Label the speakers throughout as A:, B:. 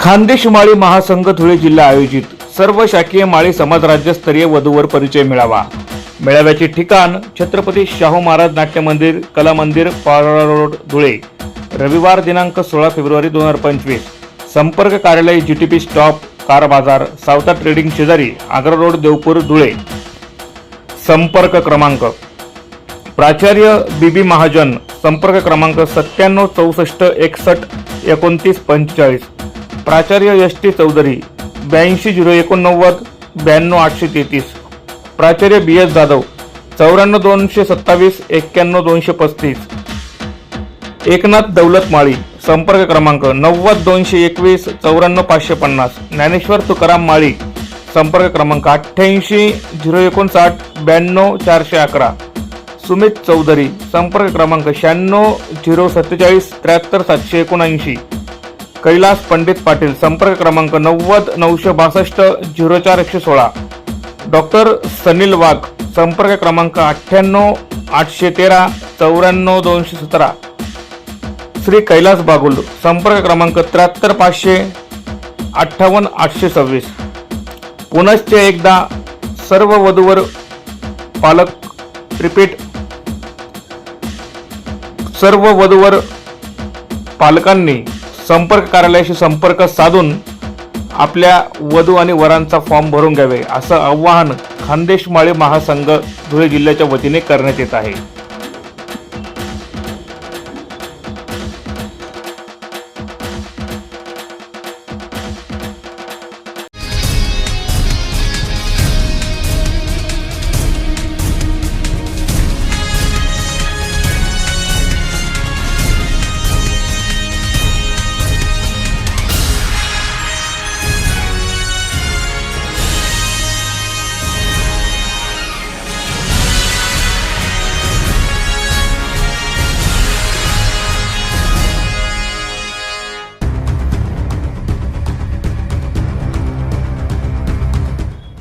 A: खानदेश माळी महासंघ धुळे जिल्हा आयोजित सर्व शाखीय माळी समाज राज्यस्तरीय वधूवर परिचय मिळावा. मेळाव्याचे ठिकाण छत्रपती शाहू महाराज नाट्य मंदिर कला मंदिर पारोळा रोड धुळे. रविवार दिनांक सोळा फेब्रुवारी दोन हजार पंचवीस. संपर्क कार्यालय G T P stop car बाजार सावता ट्रेडिंग शेजारी आग्रा रोड देवपूर धुळे. संपर्क क्रमांक. प्राचार्य बी बी महाजन संपर्क क्रमांक सत्त्याण्णव चौसष्ट एकसष्ट एकोणतीस पंचेचाळीस. प्राचार्य एस टी चौधरी ब्याऐंशी झिरो एकोणनव्वद ब्याण्णव आठशे तेहतीस. प्राचार्य बी एस जाधव चौऱ्याण्णव दोनशे सत्तावीस एक्क्याण्णव दोनशे पस्तीस. एकनाथ दौलत माळी संपर्क क्रमांक नव्वद दोनशे एकवीस चौऱ्याण्णव पाचशे पन्नास. ज्ञानेश्वर तुकाराम माळी संपर्क क्रमांक अठ्ठ्याऐंशी झिरो एकोणसाठ ब्याण्णव चारशे अकरा. सुमित चौधरी संपर्क क्रमांक शहाण्णव झिरो सत्तेचाळीस त्र्याहत्तर सातशे एकोणऐंशी. कैलास पंडित पाटील संपर्क क्रमांक नव्वद नऊशे बासष्ट झिरो चार एकशे सोळा. डॉक्टर सनील वाघ संपर्क क्रमांक अठ्ठ्याण्णव आठशे तेरा चौऱ्याण्णव दोनशे सतरा. श्री कैलास बागुल संपर्क क्रमांक त्र्याहत्तर पाचशे अठ्ठावन्न आठशे सव्वीस. पुनश्च एकदा सर्व वधूवर पालक रिपीट सर्व वधूवर पालकांनी संपर्क कार्यालयाशी संपर्क साधून आपल्या वधू आणि वरांचा फॉर्म भरून घ्यावे असं आवाहन खानदेश माळी महासंघ धुळे जिल्ह्याच्या वतीने करण्यात येत आहे.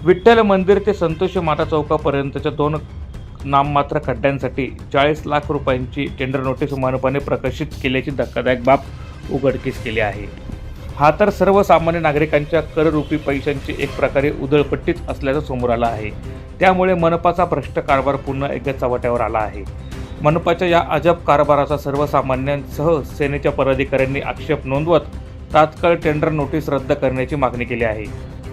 A: विठ्ठल मंदिर ते संतोषी माता चौकापर्यंतच्या दोन नाममात्र खड्ड्यांसाठी चाळीस लाख रुपयांची टेंडर नोटीस मानपाने प्रकाशित केल्याची धक्कादायक बाब उघडकीस केली आहे. हा तर सर्वसामान्य नागरिकांच्या कररूपी पैशांची एक प्रकारे उधळपट्टीच असल्याचं समोर आलं आहे. त्यामुळे मनपाचा भ्रष्ट कारभार पुन्हा एकदा चव्हाट्यावर आला आहे. मनपाच्या या अजब कारभाराचा सर्वसामान्यांसह सेनेच्या पदाधिकाऱ्यांनी आक्षेप नोंदवत तात्काळ टेंडर नोटीस रद्द करण्याची मागणी केली आहे.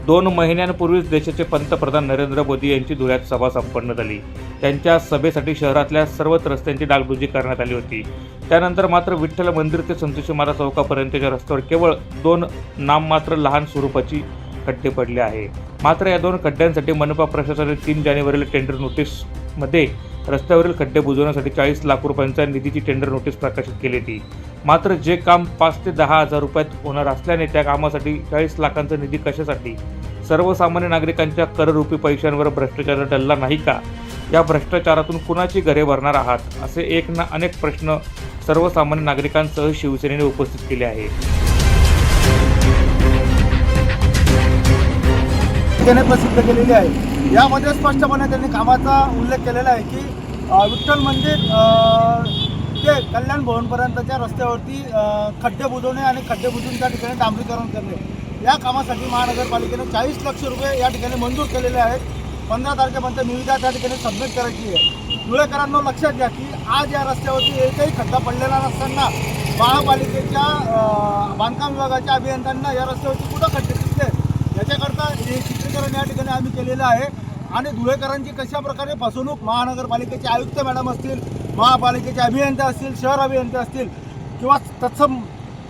A: दोन महिन्यांपूर्वीच देशाचे पंतप्रधान नरेंद्र मोदी यांची धुळ्यात सभा संपन्न झाली. त्यांच्या सभेसाठी शहरातल्या सर्वच रस्त्यांची डागडुजी करण्यात आली होती. त्यानंतर मात्र विठ्ठल मंदिर ते संतोषी माता चौकापर्यंतच्या रस्त्यावर केवळ दोन नाममात्र लहान स्वरूपाची खड्डे पडले आहे. मात्र या दोन खड्ड्यांसाठी मनपा प्रशासनाने तीन जानेवारीला टेंडर नोटीसमध्ये रस्त्यावरील खड्डे बुजवण्यासाठी चाळीस लाख रुपयांचा निधीची टेंडर नोटीस प्रकाशित केली होती. मात्र जे काम पाच ते दहा हजार रुपयात होणार असल्याने त्या कामासाठी चाळीस लाखांचा निधी कशासाठी? सर्वसामान्य नागरिकांच्या कररूपी पैशांवर भ्रष्टाचार टलला नाही का? या भ्रष्टाचारातून कुणाची घरे भरणार आहात? असे एक ना अनेक प्रश्न सर्वसामान्य नागरिकांसह शिवसेनेने उपस्थित केले आहेत.
B: त्याने प्रसिद्ध केलेली आहे. यामध्ये स्पष्टपणे त्यांनी कामाचा उल्लेख केलेला आहे की विठ्ठल मंदिर ते कल्याण भवनपर्यंतच्या रस्त्यावरती खड्डे बुजवणे आणि खड्डे बुजवून त्या ठिकाणी डांबरीकरण करणे. या कामासाठी महानगरपालिकेने चाळीस लक्ष रुपये या ठिकाणी मंजूर केलेले आहेत. पंधरा तारखेपर्यंत निविदा त्या ठिकाणी सबमिट करायची आहे. धुळेकरांना लक्षात घ्या की आज या रस्त्यावरती एकही खड्डा पडलेला नसताना महापालिकेच्या बांधकाम विभागाच्या अभियंत्यांना या रस्त्यावरती कुठं खड्डे दिसले? याच्याकरता हे चित्रीकरण या ठिकाणी आम्ही केलेलं आहे. आणि धुळेकरांची कशा प्रकारे फसवणूक महानगरपालिकेचे आयुक्त मॅडम असतील महापालिकेचे अभियंते असतील शहर अभियंते असतील किंवा तत्सम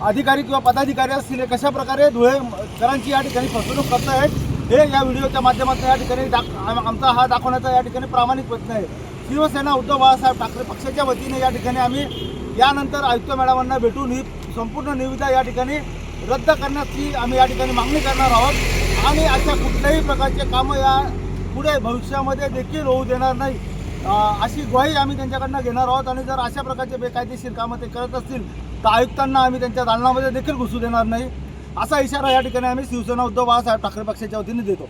B: अधिकारी किंवा पदाधिकारी असतील हे कशा प्रकारे धुळेकरांची या ठिकाणी फसवणूक करत आहेत हे या व्हिडिओच्या माध्यमातून या ठिकाणी दाख आमचा हा दाखवण्याचा या ठिकाणी प्रामाणिक प्रयत्न आहे. शिवसेना उद्धव बाळासाहेब ठाकरे पक्षाच्या वतीने या ठिकाणी आम्ही यानंतर आयुक्त मॅडमांना भेटून ही संपूर्ण निविदा या ठिकाणी रद्द करण्याची आम्ही या ठिकाणी मागणी करणार आहोत. आणि अशा कुठल्याही प्रकारचे कामं या पुढे भविष्यामध्ये देखील होऊ देणार नाही. अशी ग्वाही आम्ही त्यांच्याकडनं घेणार आहोत आणि जर अशा प्रकारचे बेकायदेशीर कामं ते करत असतील तर आयुक्तांना आम्ही त्यांच्या दालनामध्ये देखील घुसू देणार नाही. असा इशारा या ठिकाणी आम्ही शिवसेना उद्धव बाळासाहेब ठाकरे पक्षाच्या वतीने देतो.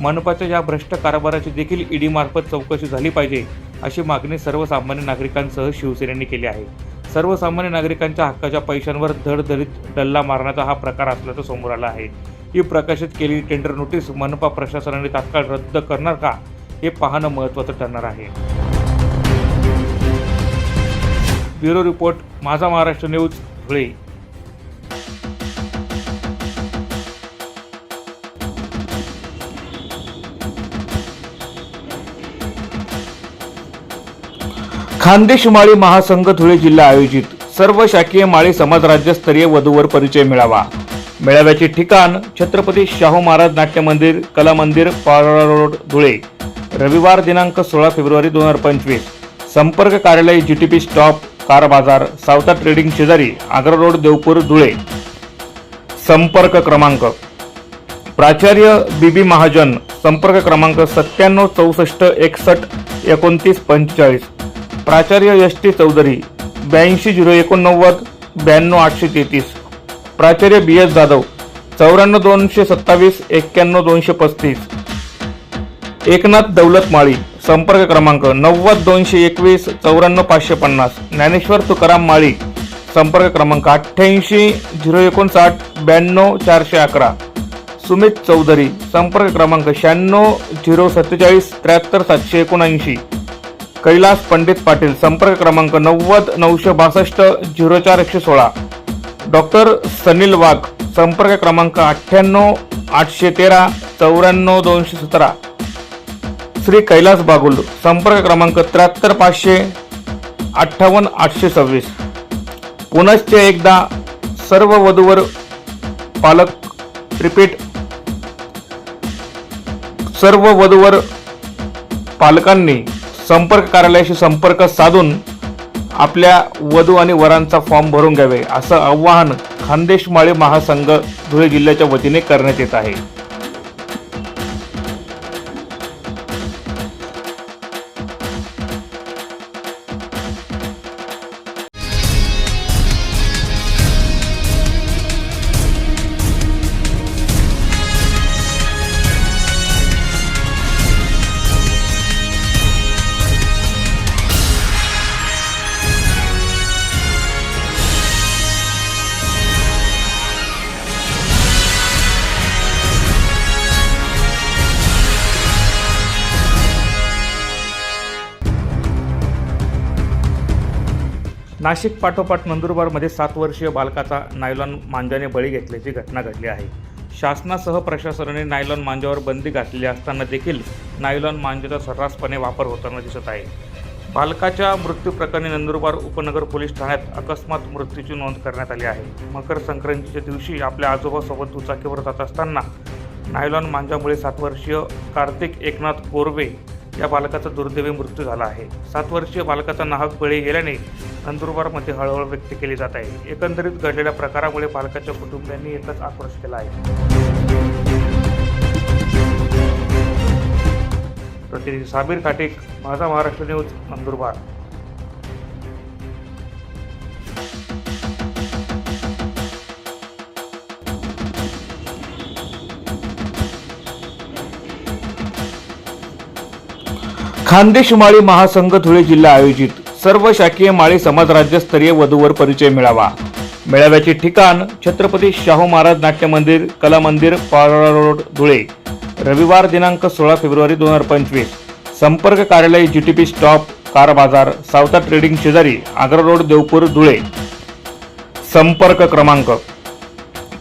A: मनपाच्या या भ्रष्ट कारभाराची देखील ईडी मार्फत चौकशी झाली पाहिजे अशी मागणी सर्वसामान्य नागरिकांसह शिवसेनेने केली आहे. सर्वसामान्य नागरिकांच्या हक्काच्या पैशांवर धडधडीत डल्ला मारण्याचा हा प्रकार असल्याचं समोर आलं आहे. ही प्रकाशित केलेली टेंडर नोटीस मनपा प्रशासनाने तात्काळ रद्द करणार का? हे पाहणं महत्त्वाचं ठरणार आहे. Bureau report Maza Maharashtra news Dhule. Khandesh Mali Mahasangh Dhule जिल्हा आयोजित सर्व शाकीय माळी समाज राज्यस्तरीय वधूवर परिचय मिळावा. मेळाव्याचे ठिकाण छत्रपती शाहू महाराज नाट्य मंदिर कला मंदिर पारोळा रोड धुळे. रविवार दिनांक सोळा फेब्रुवारी दोन हजार पंचवीस. संपर्क कार्यालय G T P stop car बाजार सावता ट्रेडिंग शेजारी आग्रा रोड देवपूर धुळे. संपर्क क्रमांक. प्राचार्य बी बी महाजन संपर्क क्रमांक सत्त्याण्णव चौसष्ट एकसष्ट एकोणतीस पंचेचाळीस. प्राचार्य एस टी चौधरी ब्याऐंशी झिरो एकोणनव्वद ब्याण्णव आठशे तेहतीस. प्राचार्य बी एस जाधव चौऱ्याण्णव दोनशे सत्तावीस एक्क्याण्णव दोनशे पस्तीस. एकनाथ दौलत माळी संपर्क क्रमांक नव्वद दोनशे एकवीस चौऱ्याण्णव पाचशे पन्नास. ज्ञानेश्वर तुकाराम माळी संपर्क क्रमांक अठ्ठ्याऐंशी झिरो एकोणसाठ ब्याण्णव चारशे अकरा. सुमित चौधरी संपर्क क्रमांक शहाण्णव झिरो सत्तेचाळीस त्र्याहत्तर सातशे एकोणऐंशी. कैलास पंडित पाटील संपर्क क्रमांक नव्वद नऊशे बासष्ट झिरो चार एकशे सोळा. डॉक्टर सनील वाघ संपर्क क्रमांक अठ्ठ्याण्णव आठशे तेरा चौऱ्याण्णव दोनशे सतरा. श्री कैलास बागुल संपर्क क्रमांक त्र्याहत्तर पाचशे अठ्ठावन्न आठशे सव्वीस. पुनश्च एकदा सर्व वधूवर पालक रिपीट. सर्व वधूवर पालकांनी संपर्क कार्यालयाशी संपर्क साधून आपल्या वधू आणि वरांचा फॉर्म भरून घ्यावे असं आवाहन खानदेश माळी महासंघ धुळे जिल्ह्याच्या वतीने करण्यात येत आहे. नाशिक पाठोपाठ नंदुरबारमध्ये सात वर्षीय बालकाचा नायलॉन मांजाने बळी घेतल्याची घटना घडली आहे. शासनासह प्रशासनाने नायलॉन मांजावर बंदी घातलेली असताना देखील नायलॉन मांजाचा सर्रासपणे वापर होताना दिसत आहे. बालकाच्या मृत्यू प्रकरणी नंदुरबार उपनगर पोलीस ठाण्यात अकस्मात मृत्यूची नोंद करण्यात आली आहे. मकर संक्रांतीच्या दिवशी आपल्या आजोबासोबत दुचाकीवर जात असताना नायलॉन मांजामुळे सात वर्षीय कार्तिक एकनाथ कोरवे या बालकाचा दुर्दैवी मृत्यू झाला आहे. सात वर्षीय बालकाचा नाहक बळी गेल्याने नंदुरबारमध्ये हळहळ व्यक्त केली जात आहे. एकंदरीत घडलेल्या प्रकारामुळे बालकाच्या कुटुंबियांनी एकच आक्रोश केला आहे. प्रतिनिधी साबीर काटेक माझा महाराष्ट्र न्यूज नंदुरबार. खानदेश माळी महासंघ धुळे जिल्हा आयोजित सर्व शाकीय माळी समाज राज्यस्तरीय वधूवर परिचय मेळावा. मेळाव्याचे ठिकाण छत्रपती शाहू महाराज नाट्य मंदिर कला मंदिर पारोळा रोड धुळे. रविवार दिनांक सोळा फेब्रुवारी दोन हजार पंचवीस. संपर्क कार्यालय G T P stop car बाजार सावता ट्रेडिंग शेजारी आग्रा रोड देवपूर धुळे. संपर्क क्रमांक.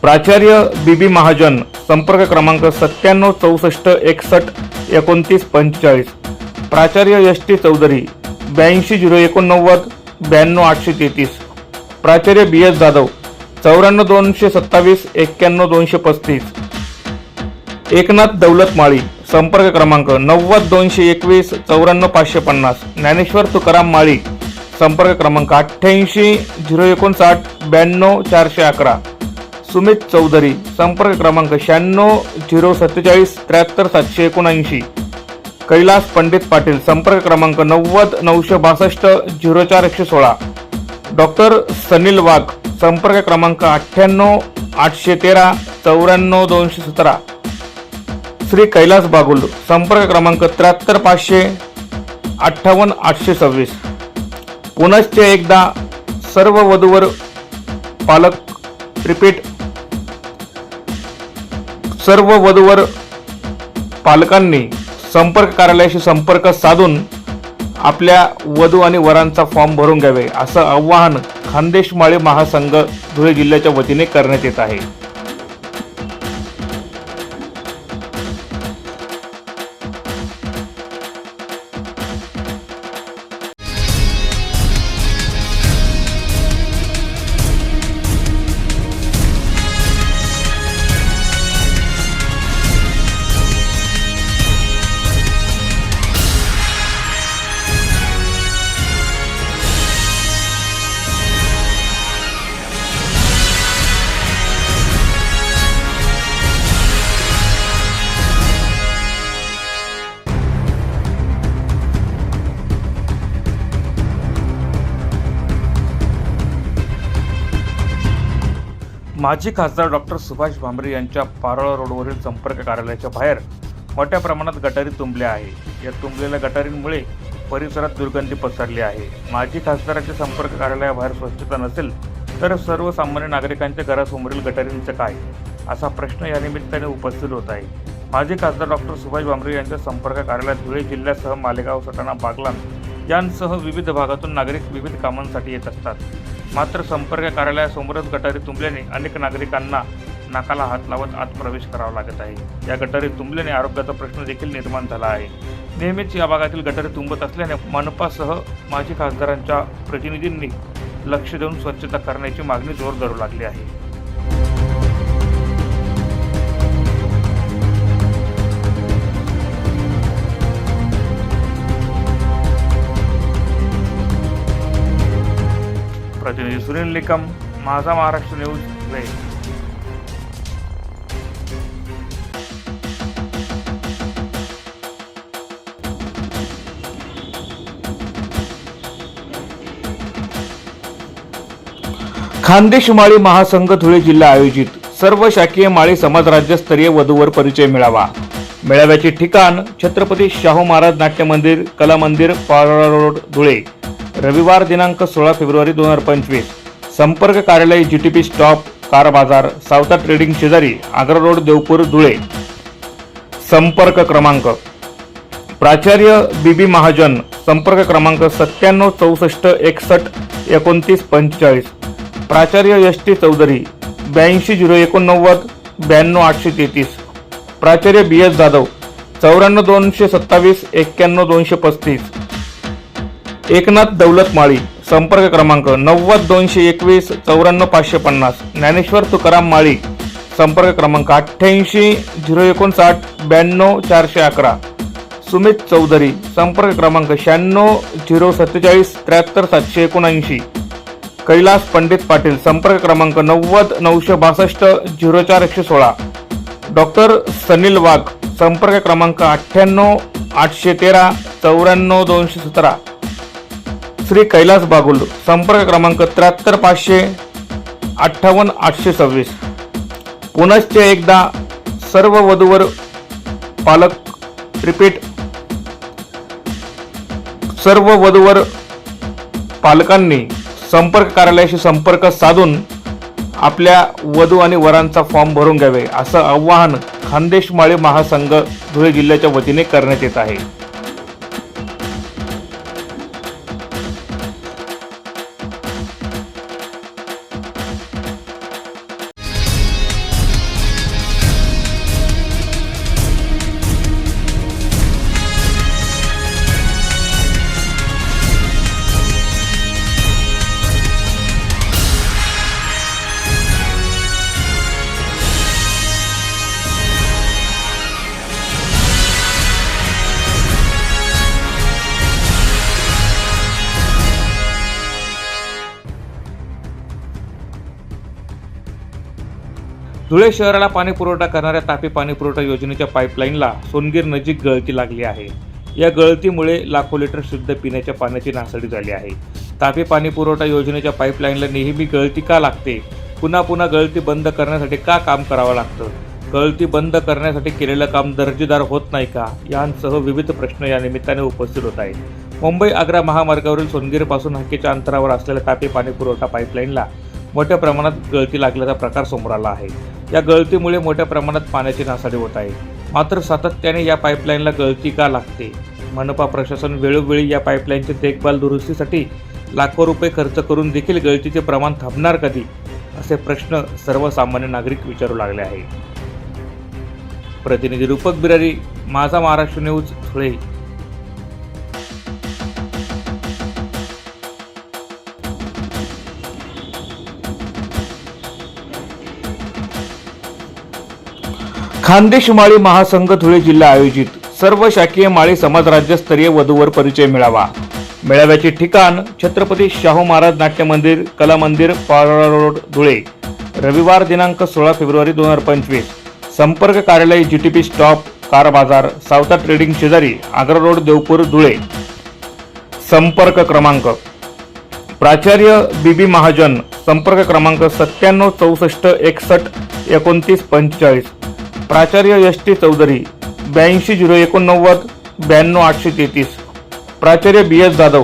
A: प्राचार्य बीबी महाजन संपर्क क्रमांक सत्त्याण्णव चौसष्ट एकसष्ट एकोणतीस पंचेचाळीस. प्राचार्य एस टी चौधरी ब्याऐंशी झिरो एकोणनव्वद ब्याण्णव आठशे तेहतीस. प्राचार्य बी एस जाधव चौऱ्याण्णव दोनशे सत्तावीस एक्क्याण्णव दोनशे पस्तीस. एकनाथ दौलत माळी संपर्क क्रमांक नव्वद दोनशे एकवीस चौऱ्याण्णव पाचशे पन्नास. ज्ञानेश्वर तुकाराम माळी संपर्क क्रमांक अठ्ठ्याऐंशी झिरो एकोणसाठ ब्याण्णव चारशे अकरा. सुमित चौधरी संपर्क क्रमांक शहाण्णव झिरो सत्तेचाळीस त्र्याहत्तर सातशे एकोणऐंशी. कैलास पंडित पाटील संपर्क क्रमांक नव्वद नऊशे बासष्ट झिरो चार एकशे सोळा. डॉक्टर सनील वाघ संपर्क क्रमांक अठ्ठ्याण्णव आठशे तेरा चौऱ्याण्णव दोनशे सतरा. श्री कैलास बागुल संपर्क क्रमांक त्र्याहत्तर पाचशे अठ्ठावन्न आठशे सव्वीस. पुनश्च एकदा सर्व वधूवर पालक रिपीट सर्व वधूवर पालकांनी संपर्क कार्यालयाशी संपर्क साधून आपल्या वधू आणि वरांचा फॉर्म भरून घ्यावे असं आवाहन खानदेशमाळे महासंघ धुळे जिल्ह्याच्या वतीने करण्यात येत आहे. माजी खासदार डॉक्टर सुभाष भांबरे यांच्या पारोळा रोडवरील संपर्क कार्यालयाच्या बाहेर मोठ्या प्रमाणात गटारी तुंबल्या आहे. या तुंबलेल्या गटारींमुळे परिसरात दुर्गंधी पसरली आहे. माजी खासदाराच्या संपर्क कार्यालयाबाहेर स्वच्छता नसेल तर सर्वसामान्य नागरिकांच्या घरासमोरील गटारींचं काय? असा प्रश्न या निमित्ताने उपस्थित होत आहे. माजी खासदार डॉक्टर सुभाष भांबरे यांच्या संपर्क कार्यालयात धुळे जिल्ह्यासह मालेगाव सटाणा बागलान यांसह विविध भागातून नागरिक विविध कामांसाठी येत असतात. मात्र संपर्क कार्यालयासमोरच गटारी तुंबल्याने अनेक नागरिकांना नाकाला हात लावत आत प्रवेश करावा लागत आहे. या गटारी तुंबल्याने आरोग्याचा प्रश्न देखील निर्माण झाला आहे. नेहमीच या भागातील गटारी तुंबत असल्याने मनपासह माजी खासदारांच्या प्रतिनिधींनी लक्ष देऊन स्वच्छता करण्याची मागणी जोर धरू लागली आहे. सुनील निकम माझा महाराष्ट्र न्यूज धुळे खानदेश माळी महासंघ धुळे जिल्हा आयोजित सर्व शाकीय माळी समाज राज्यस्तरीय वधूवर परिचय मिळावा. मेळाव्याचे ठिकाण छत्रपती शाहू महाराज नाट्य मंदिर कला मंदिर पारोळा रोड धुळे. रविवार दिनांक सोळा फेब्रुवारी दोन हजार पंचवीस. संपर्क कार्यालय G T P stop car बाजार सावता ट्रेडिंग शेजारी आग्रा रोड देवपूर धुळे. संपर्क क्रमांक. प्राचार्य बी बी महाजन संपर्क क्रमांक सत्त्याण्णव चौसष्ट एकसष्ट एकोणतीस पंचेचाळीस. प्राचार्य एस टी चौधरी ब्याऐंशी झिरो एकोणनव्वद ब्याण्णव आठशे तेहतीस. प्राचार्य बी एस जाधव चौऱ्याण्णव दोनशे सत्तावीस एक्क्याण्णव दोनशे पस्तीस. एकनाथ दौलत माळी संपर्क क्रमांक नव्वद दोनशे एकवीस चौऱ्याण्णव पाचशे पन्नास. ज्ञानेश्वर तुकाराम माळी संपर्क क्रमांक अठ्ठ्याऐंशी झिरो एकोणसाठ ब्याण्णव चारशे अकरा. सुमित चौधरी संपर्क क्रमांक शहाण्णव झिरो सत्तेचाळीस त्र्याहत्तर सातशे एकोणऐंशी. कैलास पंडित पाटील संपर्क क्रमांक नव्वद नऊशे बासष्ट झिरो चार एकशे सोळा. डॉक्टर सनील वाघ संपर्क क्रमांक अठ्ठ्याण्णव आठशे तेरा चौऱ्याण्णव दोनशे सतरा. श्री कैलास बागुल संपर्क क्रमांक त्र्याहत्तर पाचशे अठ्ठावन्न आठशे सव्वीस. पुनश्च एकदा सर्व वधूवर पालक रिपीट सर्व वधूवर पालकांनी संपर्क कार्यालयाशी संपर्क साधून आपल्या वधू आणि वरांचा फॉर्म भरून घ्यावे असं आवाहन खानदेशमाळी महासंघ धुळे जिल्ह्याच्या वतीने करण्यात येत आहे. धुळे शहराला पाणी पुरवठा करणाऱ्या तापी पाणी पुरवठा योजनेच्या पाईपलाईनला सोनगीर नजीक गळती लागली आहे. या गळतीमुळे लाखो लिटर शुद्ध पिण्याच्या पाण्याची नासडी झाली आहे. तापी पाणी पुरवठा योजनेच्या पाईपलाईनला नेहमी गळती का लागते? पुन्हा पुन्हा गळती बंद करण्यासाठी का काम करावं लागतं? गळती बंद करण्यासाठी केलेलं काम दर्जेदार होत नाही का? यांसह विविध प्रश्न या निमित्ताने उपस्थित होत आहेत. मुंबई आग्रा महामार्गावरील सोनगिरीपासून हक्कीच्या अंतरावर असलेल्या तापी पाणी पुरवठा पाईपलाईनला मोठ्या प्रमाणात गळती लागल्याचा प्रकार समोर आला आहे. या गळतीमुळे मोठ्या प्रमाणात पाण्याची नासाडी होत आहे. मात्र सातत्याने या पाईपलाईनला गळती का लागते? मनपा प्रशासन वेळोवेळी या पाईपलाईनची देखभाल दुरुस्तीसाठी लाखो रुपये खर्च करून देखील गळतीचे प्रमाण थांबणार कधी? असे प्रश्न सर्वसामान्य नागरिक विचारू लागले आहे प्रतिनिधी रूपक बिरारी माझा महाराष्ट्र न्यूज धुळे. खानदेश माळी महासंघ धुळे जिल्हा आयोजित सर्व शाकीय माळी समाज राज्यस्तरीय वधूवर परिचय मिळावा. मेळाव्याचे ठिकाण छत्रपती शाहू महाराज नाट्य मंदिर कला मंदिर पारोळा रोड धुळे. रविवार दिनांक सोळा फेब्रुवारी दोन हजार पंचवीस. संपर्क कार्यालय G T P stop car बाजार सावता ट्रेडिंग शेजारी आग्रा रोड देवपूर धुळे. संपर्क क्रमांक. प्राचार्य बीबी महाजन संपर्क क्रमांक सत्त्याण्णव चौसष्ट एकसष्ट एकोणतीस पंचेचाळीस. प्राचार्य एस टी चौधरी ब्याऐंशी झिरो एकोणनव्वद ब्याण्णव आठशे तेहतीस. प्राचार्य बी एस जाधव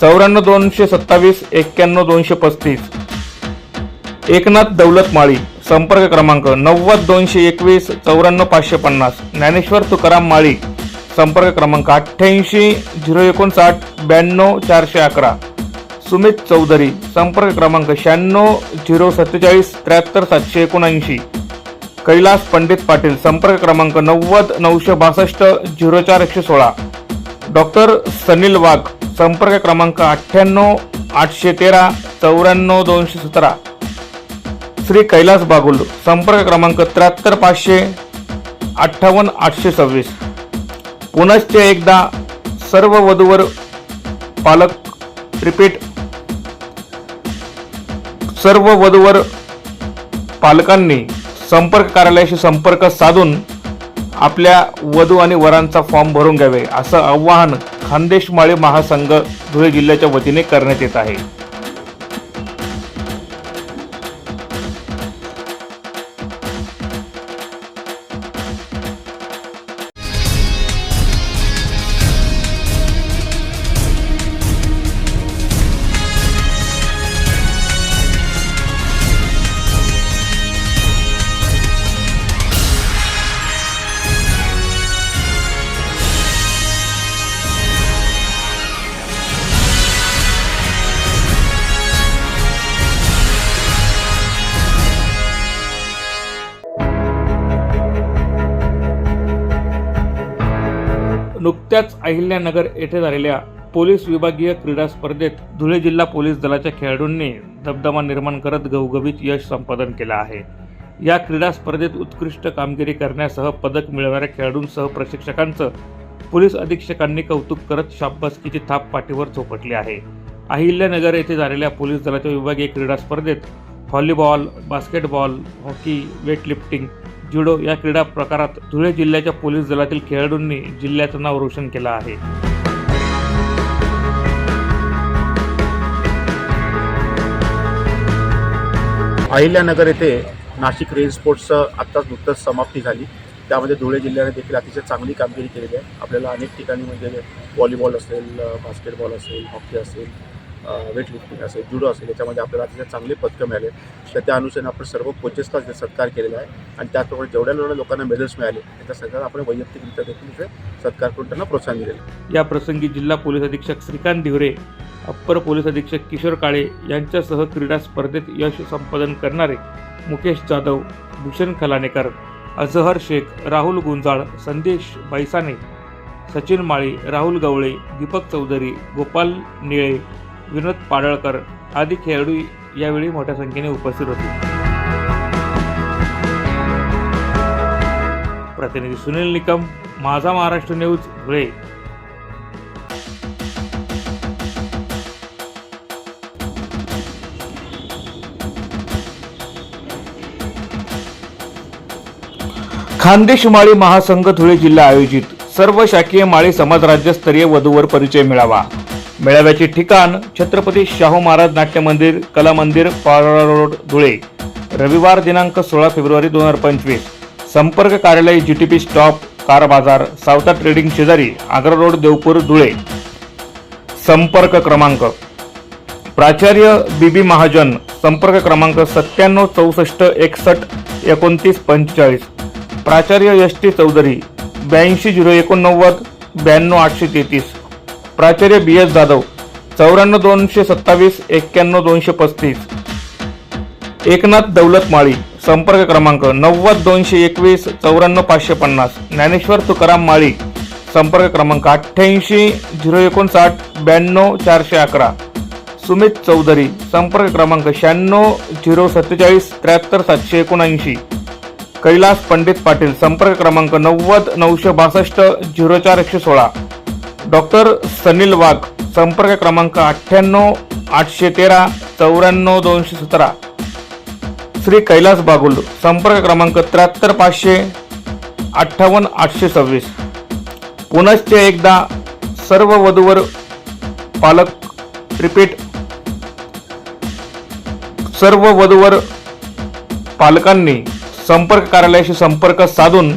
A: चौऱ्याण्णव दोनशे सत्तावीस एक्क्याण्णव दोनशे पस्तीस. एकनाथ दौलत माळी संपर्क क्रमांक नव्वद दोनशे एकवीस चौऱ्याण्णव पाचशे पन्नास. ज्ञानेश्वर तुकाराम माळी संपर्क क्रमांक अठ्ठ्याऐंशी झिरो एकोणसाठ ब्याण्णव चारशे अकरा. सुमित चौधरी संपर्क क्रमांक शहाण्णव झिरो सत्तेचाळीस त्र्याहत्तर सातशे एकोणऐंशी. कैलास पंडित पाटील संपर्क क्रमांक नव्वद नऊशे बासष्ट झिरो चार एकशे सोळा. डॉक्टर सनील वाघ संपर्क क्रमांक अठ्ठ्याण्णव आठशे तेरा चौऱ्याण्णव दोनशे सतरा. श्री कैलास बागुल संपर्क क्रमांक त्र्याहत्तर पाचशे अठ्ठावन्न आठशे सव्वीस. पुनश्च एकदा सर्व वधूवर पालक रिपीट. सर्व वधूवर पालकांनी संपर्क कार्यालयाशी संपर्क साधून आपल्या वधू आणि वरांचा फॉर्म भरून घ्यावे असं आवाहन खानदेशमाळी महासंघ धुळे जिल्ह्याच्या वतीने करण्यात येत आहे. अहिल्यानगर येथे झालेल्या पोलीस विभागीय क्रीडा स्पर्धेत धुळे जिल्हा पोलीस दलाच्या खेळाडूंनी दबदबा निर्माण करत घवघवीत यश संपादन केलं आहे. या क्रीडा स्पर्धेत उत्कृष्ट कामगिरी करण्यासह पदक मिळवणाऱ्या खेळाडूंसह प्रशिक्षकांचं पोलीस अधीक्षकांनी कौतुक करत शाब्बासकीची थाप पाठीवर झोपटली आहे. अहिल्यानगर येथे झालेल्या पोलीस दलाच्या विभागीय क्रीडा स्पर्धेत volleyball basketball hockey weightlifting judo या क्रीडा प्रकारात धुळे जिल्ह्याच्या पोलीस दलातील खेळाडूंनी जिल्ह्याचं नाव रोशन केलं आहे.
C: अहिल्यानगर येथे नाशिक रेन स्पोर्ट्सचं आत्ताच नुकतंच समाप्ती झाली. त्यामध्ये धुळे जिल्ह्याने देखील अतिशय चांगली कामगिरी केलेली आहे. आपल्याला अनेक ठिकाणी म्हणजे व्हॉलीबॉल असेल बास्केटबॉल असेल हॉकी असेल वेटलिफ्टिंग असेल जुडो असेल याच्यामध्ये आपल्याला अतिशय चांगले पदकं मिळाले. तर त्या अनुषंगाने आपण सर्व कोचेसचा सत्कार केलेला आहे आणि त्याचप्रमाणे जेवढ्या जेवढ्या लोकांना मेडल्स मिळाले त्याच्या सगळ्यांना आपण वैयक्तिकरित्या देखील सत्कार करून त्यांना प्रोत्साहन दिलेलं
A: या प्रसंगी जिल्हा पोलीस अधीक्षक श्रीकांत धिवरे अप्पर पोलीस अधीक्षक किशोर काळे यांच्यासह क्रीडा स्पर्धेत यश संपादन करणारे मुकेश जाधव भूषण खलानेकर अझहर शेख राहुल गुंजाळ संदेश बैसाने सचिन माळी राहुल गवळे दीपक चौधरी गोपाल निळे विनोद पाडळकर आदी खेळाडू यावेळी मोठ्या संख्येने उपस्थित होते. प्रतिनिधी सुनील निकम माझा महाराष्ट्र न्यूज धुळे. खानदेश माळी महासंघ धुळे जिल्हा आयोजित सर्व शाकीय माळी समाज राज्यस्तरीय वधूवर परिचय मिळावा. मेळाव्याचे ठिकाण छत्रपती शाहू महाराज नाट्य मंदिर कला मंदिर पारोळा रोड धुळे. रविवार दिनांक सोळा फेब्रुवारी दोन हजार पंचवीस. संपर्क कार्यालय G T P stop car बाजार सावता ट्रेडिंग शेजारी आग्रा रोड देवपूर धुळे. संपर्क क्रमांक. प्राचार्य बी बी महाजन संपर्क क्रमांक सत्त्याण्णव चौसष्ट एकसष्ट एकोणतीस पंचेचाळीस. प्राचार्य एस टी चौधरी ब्याऐंशी झिरो एकोणनव्वद ब्याण्णव आठशे तेहतीस. प्राचार्य बी एस जाधव चौऱ्याण्णव दोनशे सत्तावीस एक्क्याण्णव दोनशे पस्तीस. एकनाथ दौलत माळी संपर्क क्रमांक नव्वद दोनशे एकवीस चौऱ्याण्णव पाचशे पन्नास. ज्ञानेश्वर तुकाराम माळी संपर्क क्रमांक अठ्ठ्याऐंशी झिरो एकोणसाठ ब्याण्णव चारशे अकरा. सुमित चौधरी संपर्क क्रमांक शहाण्णव झिरो सत्तेचाळीस त्र्याहत्तर सातशे एकोणऐंशी. कैलास पंडित पाटील संपर्क क्रमांक नव्वद नऊशे बासष्ट झिरो चार एकशे सोळा. डॉक्टर सनील वाघ संपर्क क्रमांक अठ्ठ्याण्णव आठशे तेरा चौऱ्याण्णव दोनशे सतरा. श्री कैलास बागुल संपर्क क्रमांक त्र्याहत्तर पाचशे अठ्ठावन्न आठशे सव्वीस. पुनश्च एकदा सर्व वधूवर पालक रिपीट सर्व वधूवर पालकांनी संपर्क कार्यालयाशी संपर्क साधून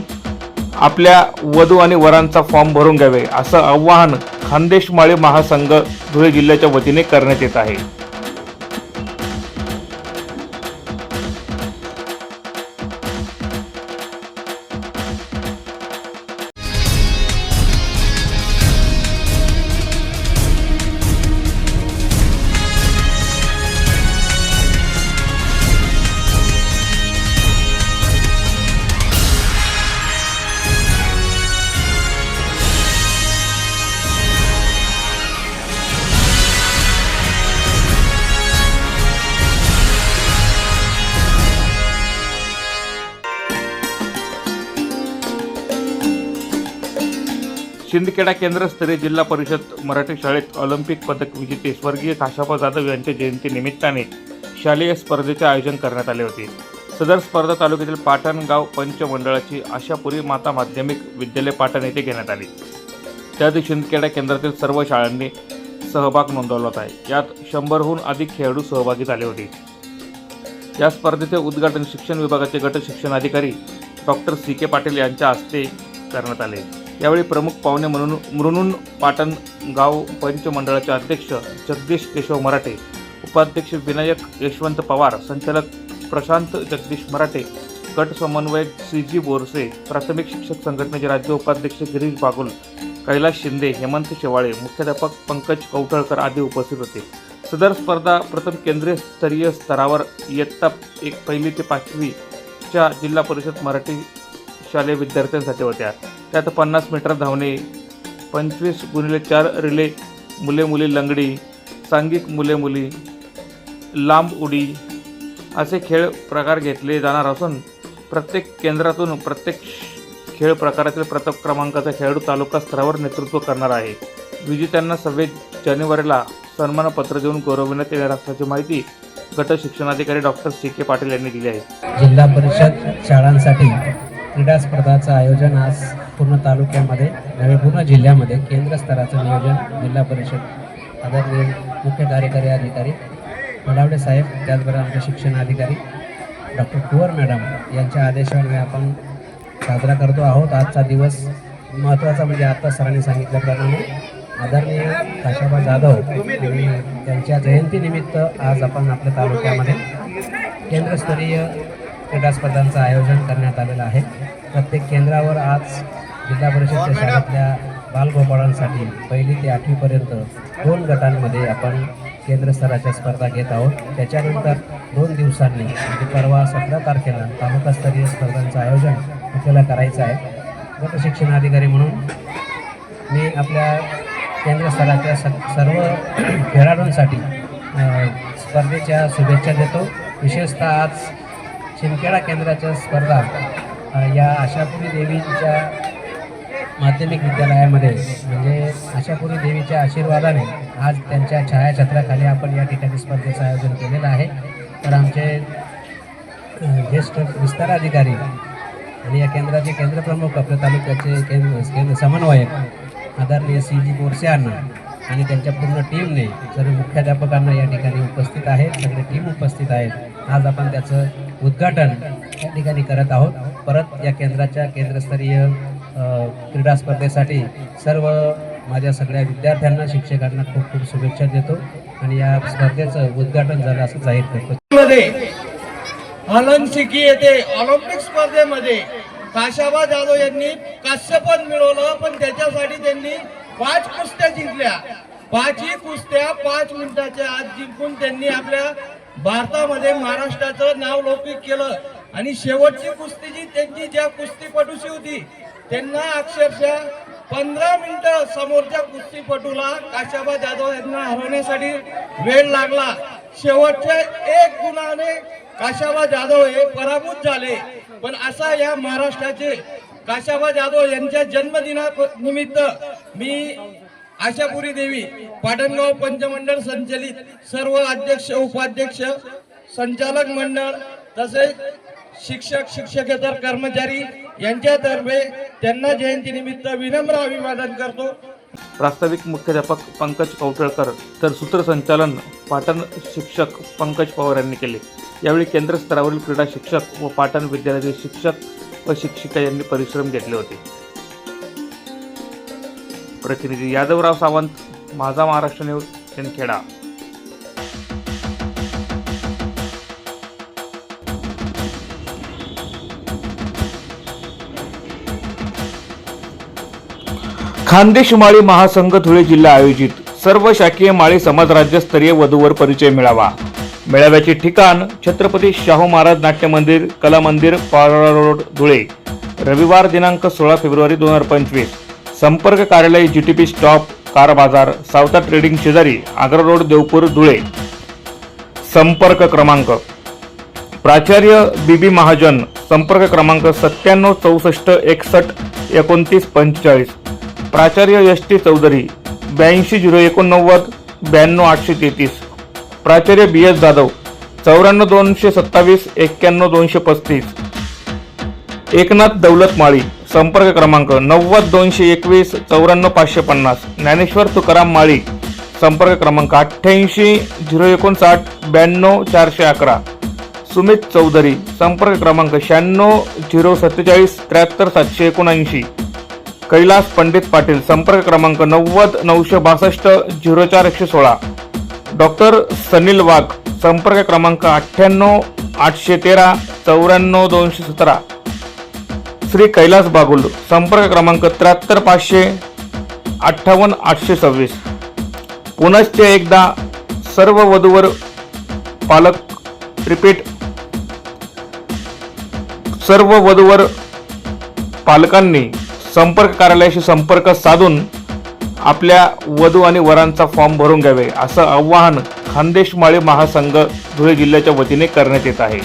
A: आपल्या वधू आणि वरांचा फॉर्म भरून घ्यावे असं आवाहन खानदेश माळी महासंघ धुळे जिल्ह्याच्या वतीने करण्यात येत आहे. शिंदखेडा केंद्रस्तरीय जिल्हा परिषद मराठी शाळेत ऑलिम्पिक पदक विजेते स्वर्गीय काशाबा जाधव यांच्या जयंतीनिमित्ताने शालेय स्पर्धेचे आयोजन करण्यात आले होते. सदर स्पर्धा तालुक्यातील पाटणगाव पंचमंडळाची आशापुरी माता माध्यमिक विद्यालय पाटण येथे घेण्यात आली. त्यात शिंदखेडा केंद्रातील सर्व शाळांनी सहभाग नोंदवला होता. यात शंभरहून अधिक खेळाडू सहभागी झाले होते. या स्पर्धेचे उद्घाटन शिक्षण विभागाचे गट शिक्षणाधिकारी डॉक्टर सी के पाटील यांच्या हस्ते करण्यात आले. यावेळी प्रमुख पाहुणे म्हणून मृणून पाटण गाव पंच मंडळाचे अध्यक्ष जगदीश केशव मराठे उपाध्यक्ष विनायक यशवंत पवार संचालक प्रशांत जगदीश मराठे गट समन्वयक सी जी बोरसे प्राथमिक शिक्षक संघटनेचे राज्य उपाध्यक्ष गिरीश बागुल कैलास शिंदे हेमंत शेवाळे मुख्याध्यापक पंकज कवठळकर आदी उपस्थित होते. सदर स्पर्धा प्रथम केंद्रीय स्तरीय स्तरावर इयत्ता एक पहिली ते पाचवीच्या जिल्हा परिषद मराठी शालेय विद्यार्थ्यांसाठी होत्या. त्यात पन्नास मीटर धावणे पंचवीस गुणिले चार रिले मुले मुली लंगडी सांघिक मुले मुली लांब उडी असे खेळ प्रकार घेतले जाणार असून प्रत्येक केंद्रातून प्रत्येक खेळ प्रकारातील प्रथम क्रमांकाचा खेळाडू तालुका स्तरावर नेतृत्व करणार आहे. विजेत्यांना सव्वीस जानेवारीला सन्मानपत्र देऊन गौरविण्यात येणार असल्याची माहिती गट शिक्षणाधिकारी डॉक्टर सी के पाटील यांनी दिली आहे.
D: जिल्हा परिषद शाळांसाठी क्रीडा स्पर्धाचं आयोजन आज पूर्ण तालुक्यामध्ये नव्हे पूर्ण जिल्ह्यामध्ये केंद्र स्तराचं नियोजन जिल्हा परिषद आदरणीय मुख्य कार्यकारी अधिकारी मडावडे साहेब त्याचबरोबर आमचे शिक्षणाधिकारी डॉक्टर कुवर मॅडम यांच्या आदेशाने आपण साजरा करतो आहोत. आजचा दिवस महत्त्वाचा म्हणजे आत्ता सरांनी सांगितल्याप्रमाणे आदरणीय काशाबा जाधव आणि त्यांच्या जयंतीनिमित्त आज आपण आपल्या तालुक्यामध्ये केंद्रस्तरीय क्रीडा स्पर्धांचं आयोजन करण्यात आलेलं आहे. प्रत्येक केंद्रावर आज जिल्हा परिषदच्या शाळेतल्या बालगोपाळांसाठी पहिली ते आठवीपर्यंत दोन गटांमध्ये आपण केंद्र स्तराच्या स्पर्धा घेत आहोत. त्याच्यानंतर दोन दिवसांनी म्हणजे परवा सतरा तारखेला तालुकास्तरीय स्पर्धांचं आयोजन आपल्याला करायचं आहे. गट शिक्षणाधिकारी म्हणून मी आपल्या केंद्र स्तराच्या स सर्व खेळाडूंसाठी स्पर्धेच्या शुभेच्छा देतो. विशेषतः आज शिंदखेडा केंद्राच्या स्पर्धा या आशापुरी देवीच्या माध्यमिक विद्यालयामध्ये म्हणजे आशापुरी देवीच्या आशीर्वादाने आज त्यांच्या छायाछत्राखाली आपण या ठिकाणी स्पर्धेचं आयोजन केलेलं आहे. तर आमचे ज्येष्ठ विस्तार अधिकारी आणि या केंद्राचे केंद्रप्रमुख आपल्या तालुक्याचे केंद्र केंद्र समन्वयक आदरणीय सी जी बोरसे आणि त्यांच्या पूर्ण टीमने सर्व मुख्याध्यापकांना या ठिकाणी उपस्थित आहेत. सगळे टीम उपस्थित आहेत. आज आपण त्याचं उद्घाटन या ठिकाणी करत आहोत. परत या केंद्राच्या केंद्रस्तरीय क्रीडा स्पर्धेसाठी सर्व माझ्या सगळ्या विद्यार्थ्यांना शिक्षकांना खूप खूप शुभेच्छा देतो आणि या स्पर्धेचं उद्घाटन झालं असं जाहीर करतो.
E: मध्ये येथे ऑलिम्पिक स्पर्धेमध्ये काशाबा जाधव यांनी कास्यपद मिळवलं पण त्याच्यासाठी त्यांनी पाच कुस्त्या जिंकल्या. पाचही कुस्त्या पाच मिनिटाच्या आत जिंकून त्यांनी आपल्या भारतामध्ये महाराष्ट्राचं नाव लौकिक केलं. आणि शेवटची कुस्ती जी त्यांची ज्या कुस्तीपटूशी होती त्यांना अक्षरशः पंधरा मिनिटं समोरच्या कुस्तीपटूला काशाबा जाधव यांना हरवण्यासाठी वेळ लागला. शेवटच्या एक गुणाने काशाबा जाधव हे पराभूत झाले. पण असा या महाराष्ट्राचे काशाबा जाधव यांच्या जन्मदिना निमित्त मी आशापुरी देवी पाटणगाव पंचमंडळ संचलित सर्व अध्यक्ष उपाध्यक्ष संचालक मंडळ तसेच शिक्षक शिक्षकेतर कर्मचारी यांच्यातर्फे त्यांना जयंतीनिमित्त विनम्र अभिवादन करतो.
A: प्रास्ताविक मुख्याध्यापक पंकज कवठळकर तर सूत्रसंचालन पाटण शिक्षक पंकज पवार यांनी केले. यावेळी केंद्र स्तरावरील क्रीडा शिक्षक व पाटण विद्यालयातील शिक्षक व शिक्षिका यांनी परिश्रम घेतले होते. प्रतिनिधी यादवराव सावंत माझा महाराष्ट्र न्यूज शिंदखेडा. खानदेश माळी महासंघ धुळे जिल्हा आयोजित सर्व शाकीय माळी समाज राज्यस्तरीय वधूवर परिचय मिळावा. मेळाव्याचे ठिकाण छत्रपती शाहू महाराज नाट्य मंदिर कला मंदिर पारोळा रोड धुळे. रविवार दिनांक सोळा फेब्रुवारी दोन हजार पंचवीस. संपर्क कार्यालय G T P stop car बाजार सावता ट्रेडिंग शेजारी आग्रा रोड देवपूर धुळे. संपर्क क्रमांक. प्राचार्य बी बी महाजन संपर्क क्रमांक सत्त्याण्णव चौसष्ट एकसष्ट एकोणतीस पंचेचाळीस. प्राचार्य एस टी चौधरी ब्याऐंशी झिरो एकोणनव्वद ब्याण्णव आठशे तेहतीस. प्राचार्य बी एस जाधव चौऱ्याण्णव दोनशे सत्तावीस एक्क्याण्णव दोनशे पस्तीस. एकनाथ दौलत माळी संपर्क क्रमांक नव्वद दोनशे एकवीस चौऱ्याण्णव पाचशे पन्नास. ज्ञानेश्वर तुकाराम माळी. संपर्क क्रमांक अठ्ठ्याऐंशी झिरो एकोणसाठ ब्याण्णव चारशे अकरा. सुमित चौधरी. संपर्क क्रमांक शहाण्णव झिरो सत्तेचाळीस त्र्याहत्तर सातशे एकोणऐंशी. कैलास पंडित पाटील. संपर्क क्रमांक नव्वद नऊशे बासष्ट झिरो चार एकशे सोळा. डॉक्टर सनील वाघ. संपर्क क्रमांक अठ्ठ्याण्णव आठशे तेरा चौऱ्याण्णव दोनशे सतरा. श्री कैलास बागुल संपर्क क्रमांक त्र्याहत्तर पाचशे अठ्ठावन्न आठशे सव्वीस. पुनश्च एकदा सर्व वधूवर पालक रिपीट सर्व वधूवर पालकांनी संपर्क कार्यालयाशी संपर्क साधून आपल्या वधू आणि वरांचा फॉर्म भरून घ्यावे असं आवाहन खानदेशमाळी महासंघ धुळे जिल्ह्याच्या वतीने करण्यात येत आहे.